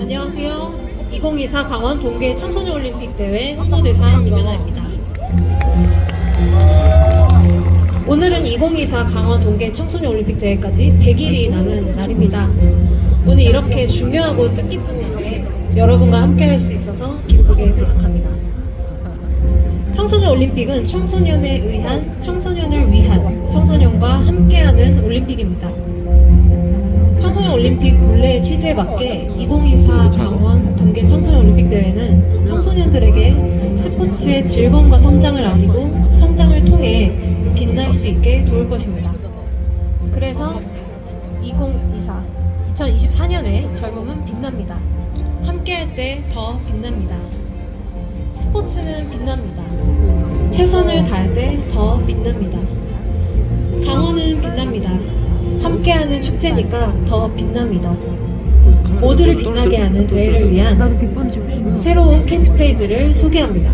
안녕하세요. 2024 강원 동계 청소년 올림픽 대회 홍보대사 김연아입니다. 오늘은 2024 강원 동계 청소년 올림픽 대회까지 100일이 남은 날입니다. 오늘 이렇게 중요하고 뜻깊은 날에 여러분과 함께 할 수 있어서 기쁘게 생각합니다. 청소년 올림픽은 청소년에 의한 청소년을 올림픽입니다. 청소년 올림픽 본래의 취지에 맞게 2024 강원 동계 청소년 올림픽 대회는 청소년들에게 스포츠의 즐거움과 성장을 알리고 성장을 통해 빛날 수 있게 도울 것입니다. 그래서 2024 2024년에 젊음은 빛납니다. 함께할 때 더 빛납니다. 스포츠는 빛납니다. 최선을 다할 때 더 빛납니다. 빛납니다. 함께하는 축제니까 더 빛납니다. 모두를 빛나게 하는 대회를 위한 새로운 캐치프레이즈를 소개합니다.